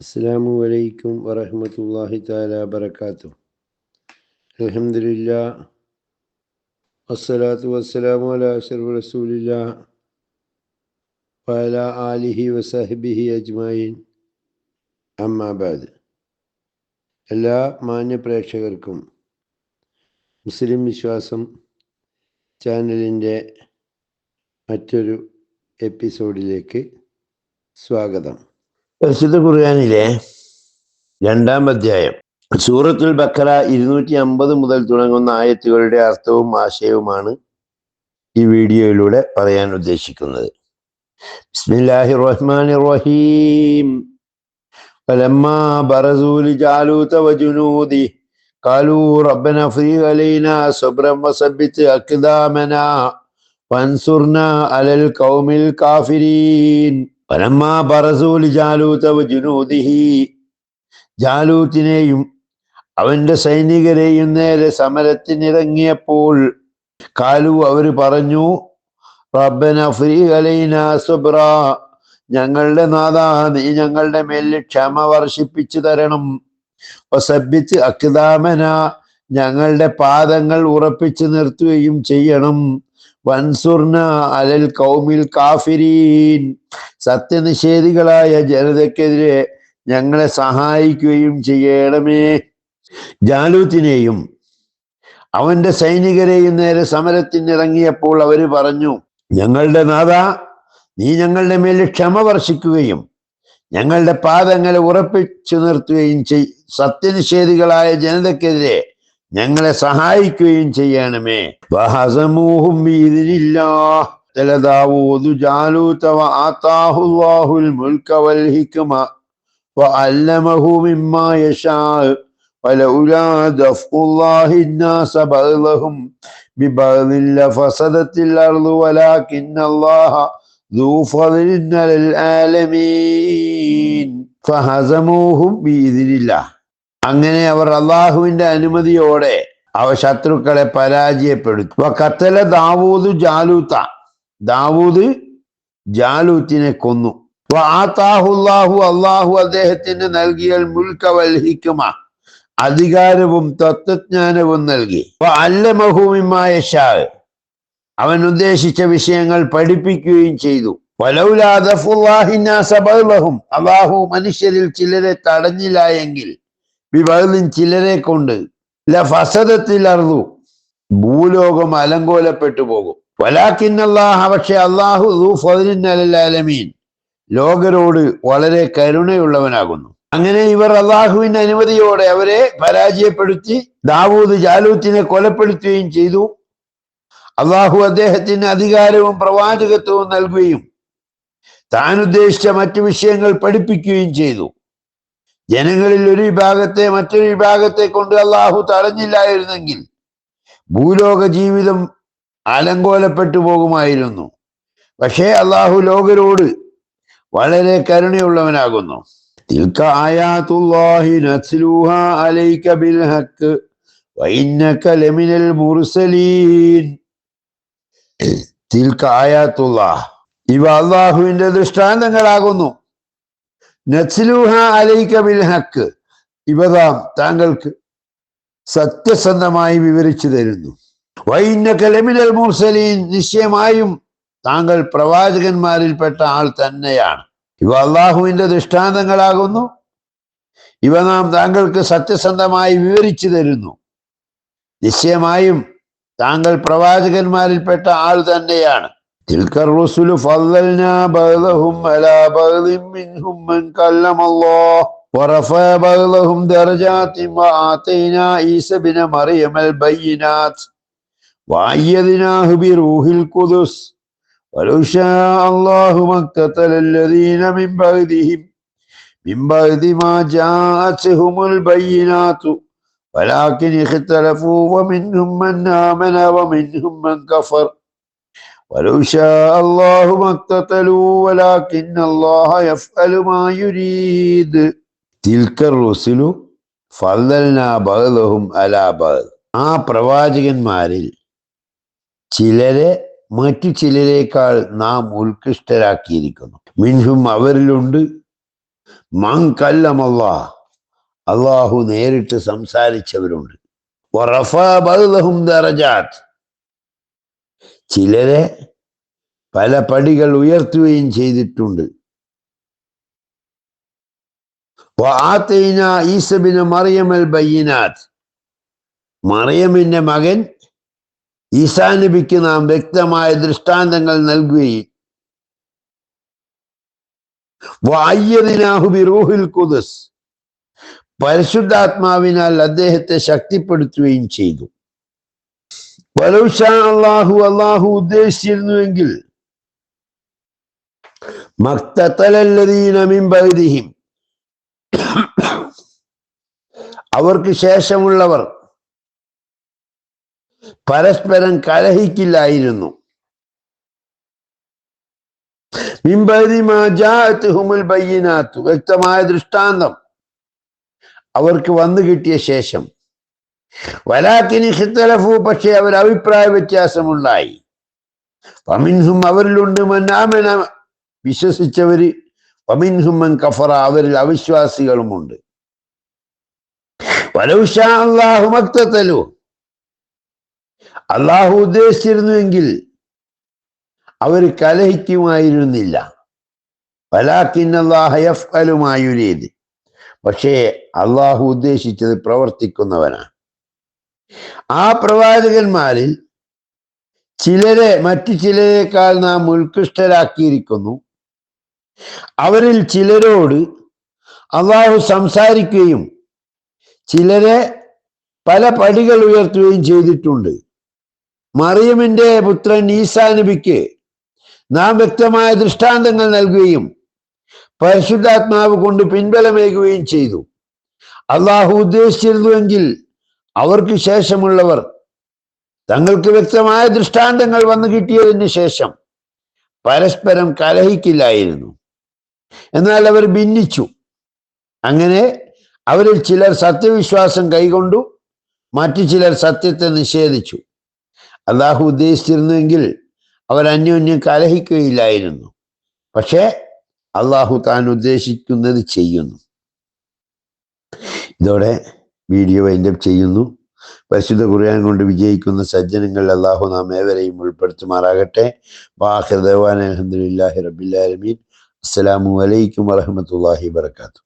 അസ്സാം വലൈക്കും വറഹമത്തല്ലാഹി താല വബർക്കാത്തു അലഹമില്ല വസ്സലാത്തു വസ്സലാമു അലാ അഷറഫ് റസൂലില്ല വല ആലിഹി വസഹബിഹി അജ്മായിൻ അമ്മാബാദ് എല്ലാ മാന്യ പ്രേക്ഷകർക്കും മുസ്ലിം വിശ്വാസം ചാനലിന്റെ മറ്റൊരു എപ്പിസോഡിലേക്ക് സ്വാഗതം. പരിശുദ്ധ ഖുർആാനിലെ രണ്ടാം അധ്യായം സൂറത്തുൽ ബക്കറ ഇരുന്നൂറ്റി അമ്പത് മുതൽ തുടങ്ങുന്ന ആയത്തുകളുടെ അർത്ഥവും ആശയവുമാണ് ഈ വീഡിയോയിലൂടെ പറയാൻ ഉദ്ദേശിക്കുന്നത് ബിസ്മില്ലാഹി റഹ്മാൻ റഹീം فلما برزوا لجالوت وجنوده قالوا ربنا افرغ علينا صبرا وثبت اقدامنا وانصرنا على القوم الكافرين പരമ്മാ പറസൂലി ജാലൂത്തവ് ജുനൂദിഹി. ജാലൂത്തിനെയും അവന്റെ സൈനികരെയും നേരെ സമരത്തിനിറങ്ങിയപ്പോൾ കാലു അവർ പറഞ്ഞു ഞങ്ങളുടെ നാഥ നീ ഞങ്ങളുടെ മേൽ ക്ഷമ വർഷിപ്പിച്ചു തരണം. ഒസബിച്ച് അക്കിതാമന ഞങ്ങളുടെ പാദങ്ങൾ ഉറപ്പിച്ചു നിർത്തുകയും ചെയ്യണം. അലൽ കൗമിൽ കാഫിരീൻ. സത്യനിഷേധികളായ ജനതക്കെതിരെ ഞങ്ങളെ സഹായിക്കുകയും ചെയ്യണമേ. ജാലൂത്തിനെയും അവന്റെ സൈനികരെയും നേരെ സമരത്തിനിറങ്ങിയപ്പോൾ അവർ പറഞ്ഞു ഞങ്ങളുടെ നാഥ നീ ഞങ്ങളുടെ മേൽ ക്ഷമ വർഷിക്കുകയും ഞങ്ങളുടെ പാദങ്ങളെ ഉറപ്പിച്ചു നിർത്തുകയും ചെയ് സത്യനിഷേധികളായ ജനതക്കെതിരെ ഞങ്ങളെ സഹായിക്കുകയും ചെയ്യണമേ വഹസമൂഹും ദാവൂദു ജാലൂത വആതാഹു അല്ലാഹുൽ മുൽക വൽ ഹിക്മ وعلمه مما يشاء ولولا دفع الله الناس بعضهم ببعض لفسدت الأرض ولكن الله ذو فضل على العالمين فهزموهم بإذن الله അങ്ങനെ അവർ അള്ളാഹുവിന്റെ അനുമതിയോടെ അവ ശത്രുക്കളെ പരാജയപ്പെടുത്തി. കത്തല ദാവൂദ് ജാലൂത്ത. ദാവൂദ് ജാലൂത്തിനെ കൊന്നു. ആത്താഹുല്ലാഹു അള്ളാഹു അദ്ദേഹത്തിന് നൽകിയ മുൽക്കവൽഹിക്കുമ അധികാരവും തത്വജ്ഞാനവും നൽകി. അല്ലമഹുമിമായ അവൻ ഉദ്ദേശിച്ച വിഷയങ്ങൾ പഠിപ്പിക്കുകയും ചെയ്തു. അള്ളാഹു മനുഷ്യരിൽ ചിലരെ തടഞ്ഞില്ല എങ്കിൽ വിബഹലിൻ ചിലരെ കൊണ്ട് ലഫസദത്തിൽ അറുതു ഭൂലോകം അലങ്കോലപ്പെട്ടു പോകും. വലാഖിന്നല്ലാഹ പക്ഷെ അള്ളാഹു ഫലമീൻ ലോകരോട് വളരെ കരുണയുള്ളവനാകുന്നു. അങ്ങനെ ഇവർ അള്ളാഹുവിന്റെ അനുമതിയോടെ അവരെ പരാജയപ്പെടുത്തി ദാവൂദ് ജാലൂത്തിനെ കൊലപ്പെടുത്തുകയും ചെയ്തു. അള്ളാഹു അദ്ദേഹത്തിന് അധികാരവും പ്രവാചകത്വവും നൽകുകയും താൻ ഉദ്ദേശിച്ച മറ്റു വിഷയങ്ങൾ പഠിപ്പിക്കുകയും ചെയ്തു. ജനങ്ങളിൽ ഒരു വിഭാഗത്തെ മറ്റൊരു വിഭാഗത്തെ കൊണ്ട് അള്ളാഹു തടഞ്ഞില്ലായിരുന്നെങ്കിൽ ഭൂലോക ജീവിതം അലങ്കോലപ്പെട്ടു പോകുമായിരുന്നു. പക്ഷേ അള്ളാഹു ലോകരോട് വളരെ കരുണയുള്ളവനാകുന്നു. ഇവ അള്ളാഹുവിന്റെ ദൃഷ്ടാന്തങ്ങളാകുന്നു. നസ്ലൂഹ അലൈക ബിൽ ഹക്ക്. ഇവതാം താങ്കൾക്ക് സത്യസന്ധമായി വിവരിച്ചു തരുന്നു. ലമിനൽ മുർസലീൻ. നിശ്ചയമായും താങ്കൾ പ്രവാചകന്മാരിൽപ്പെട്ട ആൾ തന്നെയാണ്. ഇവ അള്ളാഹുവിന്റെ ദൃഷ്ടാന്തങ്ങളാകുന്നു. ഇവ നാം താങ്കൾക്ക് സത്യസന്ധമായി വിവരിച്ചു തരുന്നു. നിശ്ചയമായും താങ്കൾ പ്രവാചകന്മാരിൽപ്പെട്ട ആൾ തന്നെയാണ്. تلك الرسل فضلنا بعضهم على بعض منهم من كلم الله ورفع بعضهم درجات وآتينا عيسى بن مريم البينات. وأيدناه بروح القدس ولو شاء الله ما اقتتل الذين من بعدهم. من بعد ما جاءتهم البينات ولكن اختلفوا ومنهم من آمن ومنهم من كفر. ولو شاء الله ما اقتتلوا ولكن الله يفعل ما يريد تلك الرسل فضلنا بعضهم على بعض ആ പ്രവാചകന്മാരിൽ ചിലരെ മറ്റു ചിലരേക്കാൾ നാം ഉത്കൃഷ്ടരാക്കിയിരിക്കുന്നു മിൻഹും അവരിലുണ്ട് മൻ കല്ലമല്ലാ അള്ളാഹു നേരിട്ട് സംസാരിച്ചവരുണ്ട് വറഫാ ബഅ്ദഹും ദറജാത്ത് ചിലരെ പല പടികൾ ഉയർത്തുകയും ചെയ്തിട്ടുണ്ട്. ഈസബിന് മറിയമൽ ബയ്യനാഥ് മറിയമിന്റെ മകൻ ഈസാ നബിക്ക് നാം വ്യക്തമായ ദൃഷ്ടാന്തങ്ങൾ നൽകുകയും പരിശുദ്ധാത്മാവിനാൽ അദ്ദേഹത്തെ ശക്തിപ്പെടുത്തുകയും ചെയ്തു. അള്ളാഹു അള്ളാഹു ഉദ്ദേശിച്ചിരുന്നുവെങ്കിൽ അവർക്ക് ശേഷമുള്ളവർ പരസ്പരം കലഹിക്കില്ലായിരുന്നു. വ്യക്തമായ ദൃഷ്ടാന്തം അവർക്ക് വന്നു കിട്ടിയ ശേഷം. വലാക്കിനി പക്ഷെ അവർ അഭിപ്രായ വ്യത്യാസമുണ്ടായി. പമിൻഹും അവരിലുണ്ട് മന്നാമന വിശ്വസിച്ചവര് മൻ കഫറ അവരിൽ അവിശ്വാസികളുമുണ്ട്. അള്ളാഹു മക്തത്തലു അള്ളാഹു ഉദ്ദേശിച്ചിരുന്നുവെങ്കിൽ അവർ കലഹിക്കുമായിരുന്നില്ല. വലാക്കിന്നല്ലാഹയഫലുമായുരീത് പക്ഷേ അള്ളാഹു ഉദ്ദേശിച്ചത് പ്രവർത്തിക്കുന്നവനാണ്. ആ പ്രവാചകന്മാരിൽ ചിലരെ മറ്റു ചിലരെക്കാൾ നാം ഉത്കൃഷ്ടരാക്കിയിരിക്കുന്നു. അവരിൽ ചിലരോട് അള്ളാഹു സംസാരിക്കുകയും ചിലരെ പല പടികൾ ഉയർത്തുകയും ചെയ്തിട്ടുണ്ട്. മറിയമിന്റെ പുത്രൻ ഈസാ നബിക്ക് നാം വ്യക്തമായ ദൃഷ്ടാന്തങ്ങൾ നൽകുകയും പരിശുദ്ധാത്മാവ് കൊണ്ട് പിൻബലമേകുകയും ചെയ്തു. അള്ളാഹു ഉദ്ദേശിച്ചിരുന്നുവെങ്കിൽ അവർക്ക് ശേഷമുള്ളവർ. തങ്ങൾക്ക് വ്യക്തമായ ദൃഷ്ടാന്തങ്ങൾ വന്നു കിട്ടിയതിന് ശേഷം പരസ്പരം കലഹിക്കില്ലായിരുന്നു. എന്നാൽ അവർ ഭിന്നിച്ചു. അങ്ങനെ അവരിൽ ചിലർ സത്യവിശ്വാസം കൈകൊണ്ടു മറ്റു ചിലർ സത്യത്തെ നിഷേധിച്ചു. അള്ളാഹു ഉദ്ദേശിച്ചിരുന്നുവെങ്കിൽ അവർ അന്യോന്യം കലഹിക്കുകയില്ലായിരുന്നു. പക്ഷേ അള്ളാഹു താൻ ഉദ്ദേശിക്കുന്നത് ചെയ്യുന്നു. ഇതോടെ വീഡിയോ വൈൻഡപ്പ് ചെയ്യുന്നു. പരിശുദ്ധ ഖുർആൻ കൊണ്ട് വിജയിക്കുന്ന സജ്ജനങ്ങൾ അള്ളാഹു നാം ഏവരെയും ഉൾപ്പെടുത്തുമാറാകട്ടെ. വാഹൃദവാൻ ദേവാൻ അലഹദില്ലാഹി റബിലാലമീൻ അസ്സലാമു അലൈക്കും വറഹമത്തല്ലാഹി വർക്കാത്തു